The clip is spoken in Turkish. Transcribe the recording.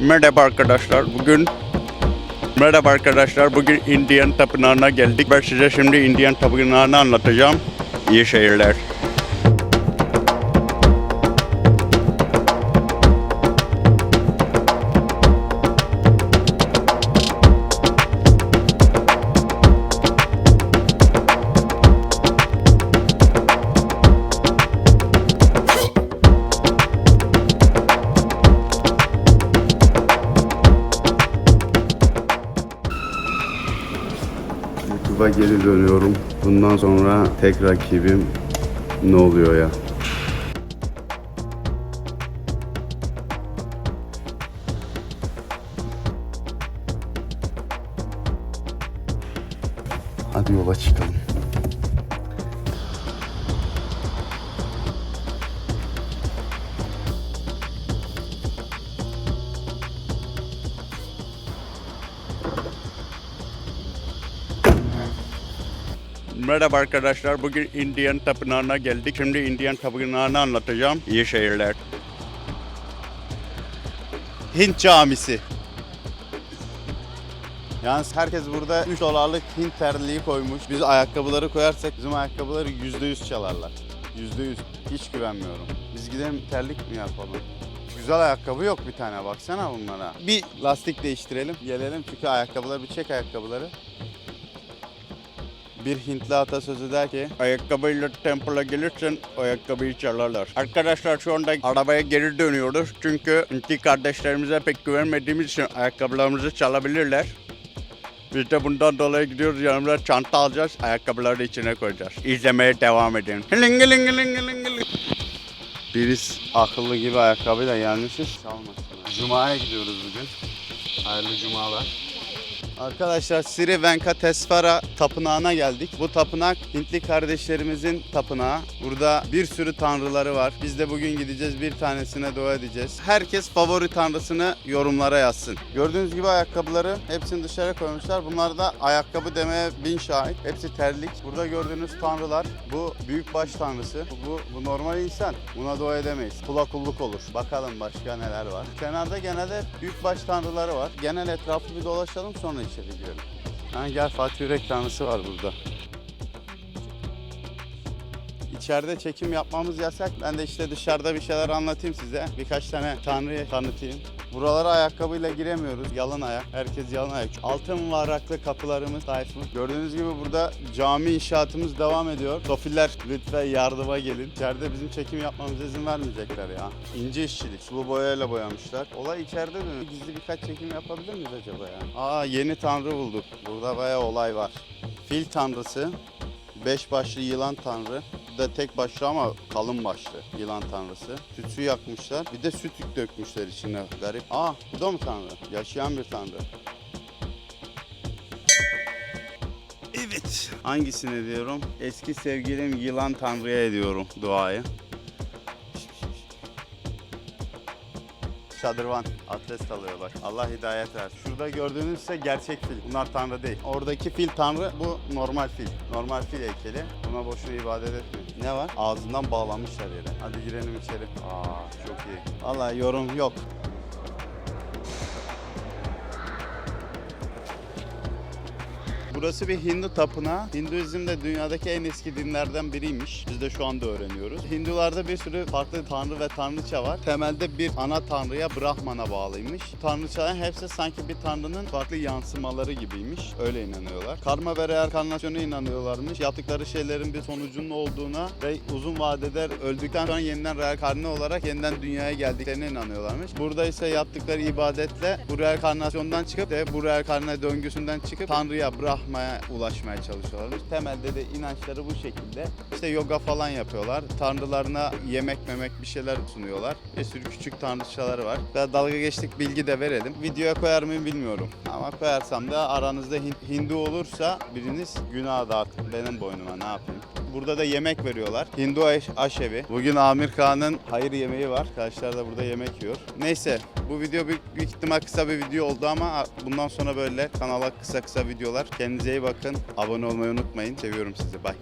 Merhaba arkadaşlar. Bugün Merhaba arkadaşlar. Bugün Indian Tapınağı'na geldik. Ben size şimdi Indian Tapınağı'nı anlatacağım. İyi seyirler. Geri dönüyorum. Bundan sonra tek rakibim ne oluyor ya? Hadi yola çıkalım. Merhaba arkadaşlar. Bugün Indian Tapınağı'na geldik. Şimdi Indian Tapınağı'nı anlatacağım. İyi seyirler. Hint Camisi. Yalnız herkes burada 3 dolarlık Hint terliği koymuş. Biz ayakkabıları koyarsak bizim ayakkabıları %100 çalarlar. %100. Hiç güvenmiyorum. Biz gidelim terlik mi yapalım? Güzel ayakkabı yok bir tane baksana bunlara. Bir lastik değiştirelim. Gelelim çünkü ayakkabıları bir çek ayakkabıları. Bir Hintli atasözü der ki ayakkabıyla temple'a gelirsen ayakkabıyı çalarlar. Arkadaşlar şu anda arabaya geri dönüyoruz. Çünkü Hintli kardeşlerimize pek güvenmediğimiz için ayakkabılarımızı çalabilirler. Biz de bundan dolayı gidiyoruz yanımıza çanta alacağız, ayakkabıları içine koyacağız. İzlemeye devam edin. Biriz akıllı gibi ayakkabıyla gelmişiz. Çalmasın. Cuma'ya gidiyoruz bugün. Hayırlı cumalar. Arkadaşlar Sri Venkatesvara tapınağına geldik. Bu tapınak Hintli kardeşlerimizin tapınağı. Burada bir sürü tanrıları var. Biz de bugün gideceğiz bir tanesine dua edeceğiz. Herkes favori tanrısını yorumlara yazsın. Gördüğünüz gibi ayakkabıları hepsini dışarı koymuşlar. Bunlar da ayakkabı demeye bin şahit. Hepsi terlik. Burada gördüğünüz tanrılar bu büyük baş tanrısı. Bu, bu normal insan. Buna dua edemeyiz. Kula kulluk olur. Bakalım başka neler var. Kenarda genelde büyük baş tanrıları var. Genel etrafı bir dolaşalım sonra içeri girelim. Ha, gel Fatih Yürek tanrısı var burada. İçeride çekim yapmamız yasak. Ben de işte dışarıda bir şeyler anlatayım size. Birkaç tane tanrıyı tanıtayım. Buralara ayakkabıyla giremiyoruz. Yalın ayak. Herkes yalın ayak. Altın varaklı kapılarımız, tayfımız. Gördüğünüz gibi burada cami inşaatımız devam ediyor. Sofiller lütfen yardıma gelin. İçeride bizim çekim yapmamıza izin vermeyecekler ya. İnce işçilik. Sulu boyayla boyamışlar. Olay içeride dönüyor. Gizli birkaç çekim yapabilir miyiz acaba ya? Aa yeni tanrı bulduk. Burada bayağı olay var. Fil tanrısı, Beş başlı yılan tanrı. Da tek başlı ama kalın başlı yılan tanrısı. Tütsü yakmışlar. Bir de süt dökmüşler içine. Garip. Aa bu da mı tanrı? Yaşayan bir tanrı. Evet. Hangisini diyorum? Eski sevgilim yılan tanrıya ediyorum duayı. Şadırvan abdest alıyor bak. Allah hidayet versin. Şurada gördüğünüz ise gerçek fil. Bunlar tanrı değil. Oradaki fil tanrı bu normal fil. Normal fil heykeli. Buna boşuna ibadet etmeyin. Ne var? Ağzından bağlamışlar yere. Hadi girelim içeri. Aa çok iyi. Valla yorum yok. Burası bir Hindu tapınağı. Hinduizm de dünyadaki en eski dinlerden biriymiş. Biz de şu anda öğreniyoruz. Hindularda bir sürü farklı tanrı ve tanrıça var. Temelde bir ana tanrıya Brahman'a bağlıymış. Tanrıçaların hepsi sanki bir tanrının farklı yansımaları gibiymiş. Öyle inanıyorlar. Karma ve reenkarnasyona inanıyorlarmış. Yaptıkları şeylerin bir sonucunun olduğuna ve uzun vadede öldükten sonra yeniden reenkarne olarak yeniden dünyaya geldiklerine inanıyorlarmış. Burada ise yaptıkları ibadetle bu reenkarnasyondan çıkıp ve bu reenkarne döngüsünden çıkıp Tanrı'ya, Brahma'ya ulaşmaya çalışıyorlarmış. Temelde de inançları bu şekilde. İşte yoga falan yapıyorlar. Tanrılarına yemek memek bir şeyler sunuyorlar. Bir sürü küçük tanrıçaları var. Ve dalga geçtik bilgi de verelim. Videoya koyar mıyım bilmiyorum. Ama koyarsam da aranızda Hin- Hindu olursa biriniz günah da artık benim boynuma ne yapayım. Burada da yemek veriyorlar. Hindu aş- aşevi. Bugün Amir Kağan'ın hayır yemeği var. Arkadaşlar da burada yemek yiyor. Neyse bu video büyük, büyük ihtimal kısa bir video oldu ama bundan sonra böyle kanala kısa kısa videolar. Kendinize iyi bakın. Abone olmayı unutmayın. Seviyorum sizi. Bye.